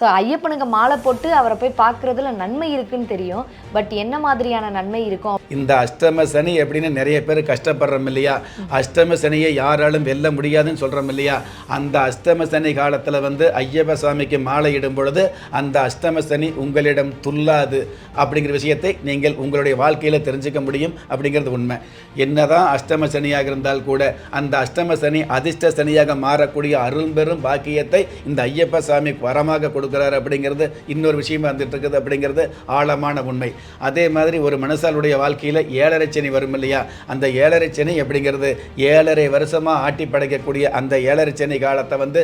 So ஐயப்பனுக்கு மாலை போட்டு அவரை போய் பார்க்குறதுல நன்மை இருக்குன்னு தெரியும். பட் என்ன மாதிரியான நன்மை இருக்கும்? இந்த அஷ்டம சனி எப்படின்னு நிறைய பேர் கஷ்டப்படுறோம் இல்லையா? அஷ்டம சனியை யாராலும் வெல்ல முடியாதுன்னு சொல்கிறோம் இல்லையா? அந்த அஷ்டம சனி காலத்தில் வந்து ஐயப்ப சாமிக்கு மாலை இடும் பொழுது அந்த அஷ்டம சனி உங்களிடம் துல்லாது அப்படிங்கிற விஷயத்தை நீங்கள் உங்களுடைய வாழ்க்கையில் தெரிஞ்சுக்க முடியும் அப்படிங்கிறது உண்மை. என்னதான் அஷ்டம சனியாக இருந்தால் கூட அந்த அஷ்டம சனி அதிர்ஷ்ட சனியாக மாறக்கூடிய அருள்பெரும் பாக்கியத்தை இந்த ஐயப்ப சாமி வரமாக கொடுக்கும். கொடுக்குறாரு அப்படிங்கிறது இன்னொரு விஷயமா வந்துட்டு இருக்குது அப்படிங்கிறது ஆழமான உண்மை. அதே மாதிரி ஒரு மனுஷாளுடைய வாழ்க்கையில் ஏழரை சனி வரும் இல்லையா? அந்த ஏழரை சனி அப்படிங்கிறது ஏழரை வருஷமாக ஆட்டி படைக்கக்கூடிய அந்த ஏழரை சனி காலத்தை வந்து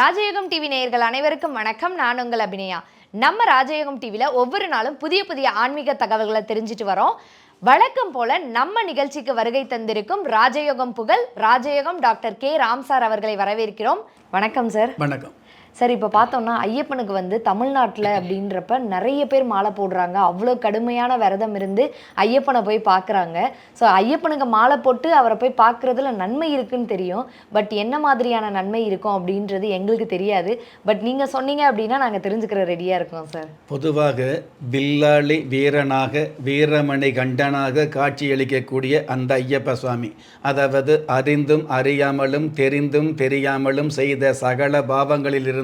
ராஜயோகம் டிவி நேயர்கள் அனைவருக்கும் வணக்கம். நான் உங்கள் அபிநயா. நம்ம ராஜயோகம் டிவியில் ஒவ்வொரு நாளும் புதிய புதிய ஆன்மீக தகவல்களை தெரிஞ்சுட்டு வரோம். வழக்கம் போல நம்ம நிகழ்ச்சிக்கு வருகை தந்திருக்கும் ராஜயோகம் புகழ் ராஜயோகம் டாக்டர் கே. ராம் சார் அவர்களை வரவேற்கிறோம். வணக்கம் சார். வணக்கம். சார் இப்போ பார்த்தோம்னா ஐயப்பனுக்கு வந்து தமிழ்நாட்டில் அப்படின்றப்ப நிறைய பேர் மாலை போடுறாங்க. அவ்வளோ கடுமையான விரதம் இருந்து ஐயப்பனை போய் பார்க்குறாங்க. ஸோ ஐயப்பனுக்கு மாலை போட்டு அவரை போய் பார்க்குறதுல நன்மை இருக்குன்னு தெரியும். பட் என்ன மாதிரியான நன்மை இருக்கும் அப்படின்றது எங்களுக்கு தெரியாது. பட் நீங்கள் சொன்னீங்க அப்படின்னா நாங்கள் தெரிஞ்சுக்கிற ரெடியாக இருக்கோம் சார் பொதுவாக வில்லாளி வீரனாக வீரமணி கண்டனாக காட்சியளிக்கக்கூடிய அந்த ஐயப்ப சுவாமி. அதாவது அறிந்தும் அறியாமலும் தெரிந்தும் தெரியாமலும் செய்த சகல பாவங்களிலிருந்து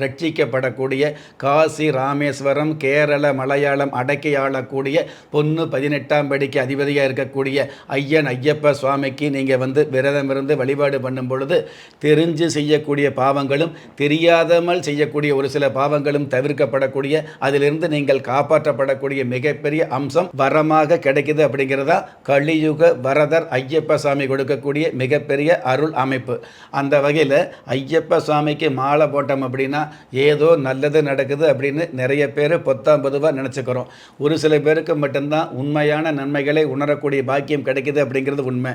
ரட்சிக்கப்படக்கூடிய காசி ராமேஸ்வரம் கேரள மலையாளம் அடக்கி ஆளக்கூடிய பொண்ணு பதினெட்டாம் படிக்கு அதிபதியாக இருக்கக்கூடிய ஐயன் ஐயப்ப சுவாமிக்கு நீங்கள் வந்து விரதம் இருந்து வழிபாடு பண்ணும் பொழுது தெரிஞ்சு செய்யக்கூடிய பாவங்களும் தெரியாதமல் செய்யக்கூடிய ஒரு சில பாவங்களும் தவிர்க்கப்படக்கூடிய அதிலிருந்து நீங்கள் காப்பாற்றப்படக்கூடிய மிகப்பெரிய அம்சம் வரமாக கிடைக்குது அப்படிங்கிறதா கலியுக வரதர் ஐயப்ப சாமி கொடுக்கக்கூடிய மிகப்பெரிய அருள் அமைப்பு. அந்த வகையில் ஐயப்ப சுவாமிக்கு மாலை போட்டோம் அப்படின்னா ஏதோ நல்லது நடக்குது அப்படின்னு நிறைய பேர் பொத்தாம் பொதுவாக நினச்சிக்கிறோம். ஒரு சில பேருக்கு மட்டும்தான் உண்மையான நன்மைகளை உணரக்கூடிய பாக்கியம் கிடைக்குது அப்படிங்கிறது உண்மை.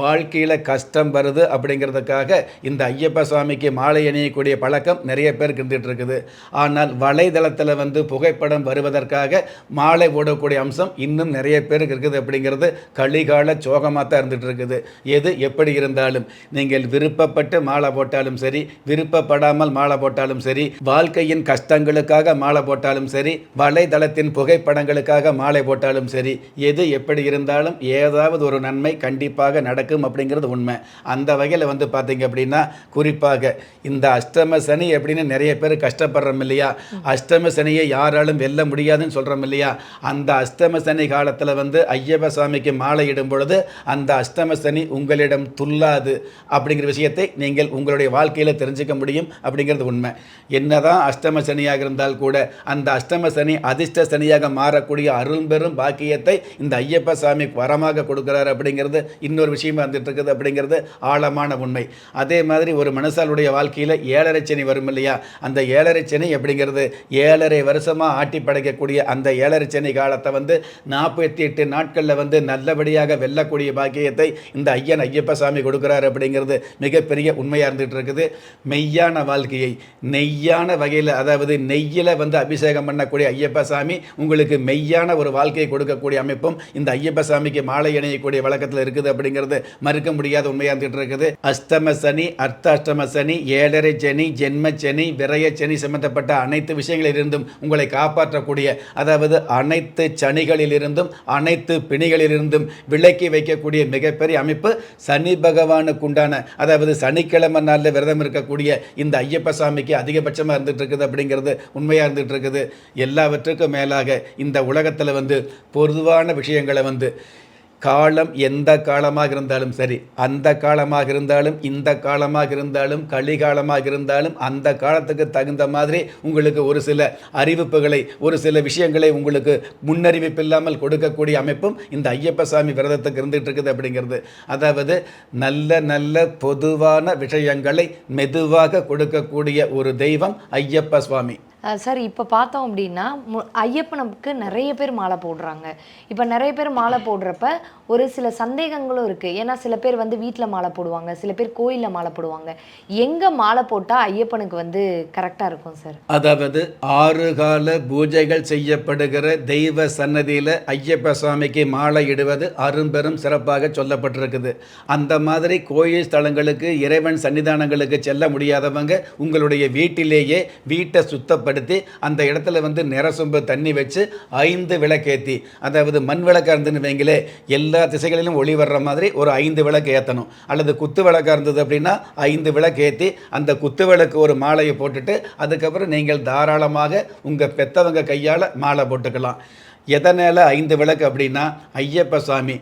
வாழ்க்கையில் கஷ்டம் வருது அப்படிங்கிறதுக்காக இந்த ஐயப்ப சுவாமிக்கு மாலை அணியக்கூடிய பழக்கம் நிறைய பேருக்கு இருந்துகிட்டு இருக்குது. ஆனால் வலைதளத்தில் வந்து புகைப்படம் வருவதற்காக மாலை ஓடக்கூடிய அம்சம் இன்னும் நிறைய பேருக்கு இருக்குது அப்படிங்கிறது கலிகால சோகமாக தான் இருந்துகிட்டு இருக்குது. எது எப்படி இருந்தாலும் நீங்கள் விருப்பப்பட்டு மாலை போட்டாலும் சரி விருப்பப்படாமல் மாலை போட்டாலும் சரி வாழ்க்கையின் கஷ்டங்களுக்காக மாலை போட்டாலும் சரி வலைதளத்தின் புகைப்படங்களுக்காக மாலை போட்டாலும் சரி எது எப்படி இருந்தாலும் ஏதாவது ஒரு நன்மை கண்டிப்பாக நடக்கும் அப்படிங்கிறது உண்மை. அந்த வகையில் வந்து பார்த்தீங்க அப்படின்னா குறிப்பாக இந்த அஷ்டம சனி எப்படின்னு நிறைய பேர் கஷ்டப்படுறோம் இல்லையா? அஷ்டம சனியை யாராலும் வெல்ல முடியாதுன்னு சொல்கிறோம் இல்லையா? அந்த அஷ்டம சனி காலத்தில் வந்து ஐயப்ப சாமிக்கு மாலை இடும் பொழுது அந்த அஷ்டம சனி உங்களிடம் துல்லாது அப்படிங்கிற விஷயத்தை நீங்கள் உங்களுடைய வாழ்க்கையில் தெரிஞ்சுக்க முடியும் அப்படிங்கிறது உண்மை. என்னதான் அஷ்டம சனியாக இருந்தால் கூட அந்த அஷ்டம சனி அதிர்ஷ்ட சனியாக மாறக்கூடிய அருள்பெரும் பாக்கியத்தை இந்த ஐயப்ப சாமி வரமாக கொடுக்குறாரு அப்படிங்கிறது இன்னொரு விஷயமா வந்துட்டு இருக்குது அப்படிங்கிறது ஆழமான உண்மை. அதே மாதிரி ஒரு மனுஷாளுடைய வாழ்க்கையில் ஏழரை சனி வரும் இல்லையா? அந்த ஏழரை சனி அப்படிங்கிறது ஏழரை வருஷமாக ஆட்டி படைக்கக்கூடிய அந்த ஏழரை சனி காலத்தை வந்து நாற்பத்தி எட்டு நாட்களில் வந்து நல்லபடியாக வெல்லக்கூடிய பாக்கியத்தை இந்த ஐயன் ஐயப்ப சாமி கொடுக்குறாரு அப்படிங்கிறது மிகப்பெரிய உண்மையாக இருந்துகிட்டு இருக்குது மெய்யான வாழ்க்கையை நெய்யான வகையில் அதாவது நெய்யில் வந்து அபிஷேகம் பண்ணக்கூடிய ஐயப்ப சாமி உங்களுக்கு மெய்யான ஒரு வாழ்க்கையை கொடுக்கக்கூடிய அமைப்பும் இந்த ஐயப்ப சாமிக்கு மாலை இணையக்கூடிய வழக்கத்தில் இருக்குது அப்படிங்கிறது மறுக்க முடியாத உண்மையாக இருந்துகிட்டு இருக்குது. அஷ்டம சனி அர்த்தாஷ்டம சனி ஏழரை சனி ஜென்ம சனி விரய சனி சம்பந்தப்பட்ட அனைத்து விஷயங்களிலிருந்தும் உங்களை காப்பாற்றக்கூடிய அதாவது அனைத்து சனிகளிலிருந்தும் அனைத்து பிணிகளிலிருந்தும் விலக்கி வைக்கக்கூடிய மிகப்பெரிய அமைப்பு சனி பகவானுக்கு உண்டான அதாவது சனிக்கிழமை நாளில் விரதம் இருக்கக்கூடிய இந்த ஐயப்ப சாமி சாமிக்கு அதிகபட்சமாக இருந்துட்டு இருக்குது அப்படிங்கிறது உண்மையாக இருந்துகிட்டு இருக்குது எல்லாவற்றுக்கும் மேலாக இந்த உலகத்தில் வந்து பொதுவான விஷயங்களை வந்து காலம் எந்த காலமாக இருந்தாலும் சரி அந்த காலமாக இருந்தாலும் இந்த காலமாக இருந்தாலும் கலிகாலமாக இருந்தாலும் அந்த காலத்துக்கு தகுந்த மாதிரி உங்களுக்கு ஒரு சில அறிவிப்புகளை ஒரு சில விஷயங்களை உங்களுக்கு முன்னறிவிப்பு இல்லாமல் கொடுக்கக்கூடிய அமைப்பும் இந்த ஐயப்ப சாமி விரதத்துக்கு இருந்துகிட்டு இருக்குது அப்படிங்கிறது. அதாவது நல்ல நல்ல பொதுவான விஷயங்களை மெதுவாக கொடுக்கக்கூடிய ஒரு தெய்வம் ஐயப்ப சுவாமி. சார் இப்போ பார்த்தோம் அப்படின்னா மு- ஐயப்பனுக்கு நிறைய பேர் மாலை போடுறாங்க. இப்போ நிறைய பேர் மாலை போடுறப்ப ஒரு சில சந்தேகங்களும் இருக்குது ஏன்னா சில பேர் வந்து வீட்டில் மாலை போடுவாங்க சில பேர் கோயிலில் மாலை போடுவாங்க. எங்கே மாலை போட்டால் ஐயப்பனுக்கு வந்து கரெக்டாக இருக்கும் சார் அதாவது ஆறு கால பூஜைகள் செய்யப்படுகிற தெய்வ சன்னதியில் ஐயப்ப சுவாமிக்கு மாலை இடுவது அரும்பெரும் சிறப்பாக சொல்லப்பட்டிருக்குது. அந்த மாதிரி கோயில் ஸ்தலங்களுக்கு இறைவன் சன்னிதானங்களுக்கு செல்ல முடியாதவங்க உங்களுடைய வீட்டிலேயே வீட்டை சுத்தப்படுத்தி அந்த இடத்துல வந்து நிறசொம்பு தண்ணி வச்சு ஐந்து விளக்கேற்றி அதாவது மண் விளக்காக இருந்துன்னு வைங்களே எல்லா திசைகளிலும் ஒளி வர்ற மாதிரி ஒரு ஐந்து விளக்கு ஏற்றணும் அல்லது குத்து விளக்காக இருந்தது அப்படின்னா ஐந்து விளக்கு ஏற்றி அந்த குத்து விளக்கு ஒரு மாலையை போட்டுட்டு அதுக்கப்புறம் நீங்கள் தாராளமாக உங்கள் பெத்தவங்க கையால் மாலை போட்டுக்கலாம். எதனால் ஐந்து விளக்கு அப்படின்னா ஐயப்ப சுவாமி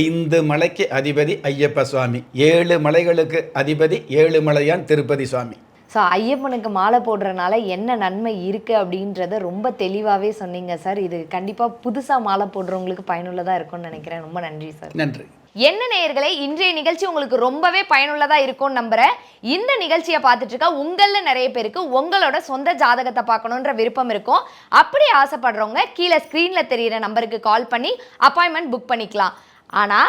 ஐந்து மலைக்கு அதிபதி ஐயப்ப சுவாமி ஏழு மலைகளுக்கு அதிபதி ஏழு மலையான் திருப்பதி சுவாமி. ஸோ ஐயப்பனுக்கு மாலை போடுறனால என்ன நன்மை இருக்குது அப்படின்றத ரொம்ப தெளிவாகவே சொன்னீங்க சார் இது கண்டிப்பாக புதுசாக மாலை போடுறவங்களுக்கு பயனுள்ளதாக இருக்கும்னு நினைக்கிறேன். ரொம்ப நன்றி சார் நன்றி. என்ன நேயர்களே இன்றைய நிகழ்ச்சி உங்களுக்கு ரொம்பவே பயனுள்ளதா இருக்கும்னு நம்புறேன். இந்த நிகழ்ச்சியை பார்த்துட்டு இருக்க உங்கள நிறைய பேருக்கு உங்களோட சொந்த ஜாதகத்தை பார்க்கணுன்ற விருப்பம் இருக்கும். அப்படி ஆசைப்படுறவங்க கீழே ஸ்க்ரீன்ல தெரியிற நம்பருக்கு கால் பண்ணி அப்பாயின்மெண்ட் புக் பண்ணிக்கலாம். ஆனா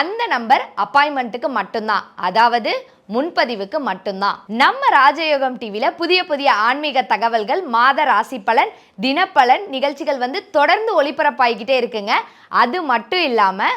அந்த நம்பர் அப்பாயின்மெண்ட்டுக்கு மட்டும்தான். அதாவது முன்பதிவுக்கு மட்டும்தான். நம்ம ராஜயோகம் டிவியில புதிய புதிய ஆன்மீக தகவல்கள் மாத ராசி பலன் தினப்பலன் நிகழ்ச்சிகள் வந்து தொடர்ந்து ஒளிபரப்பாகிக்கிட்டே இருக்குங்க. அது மட்டும் இல்லாமல்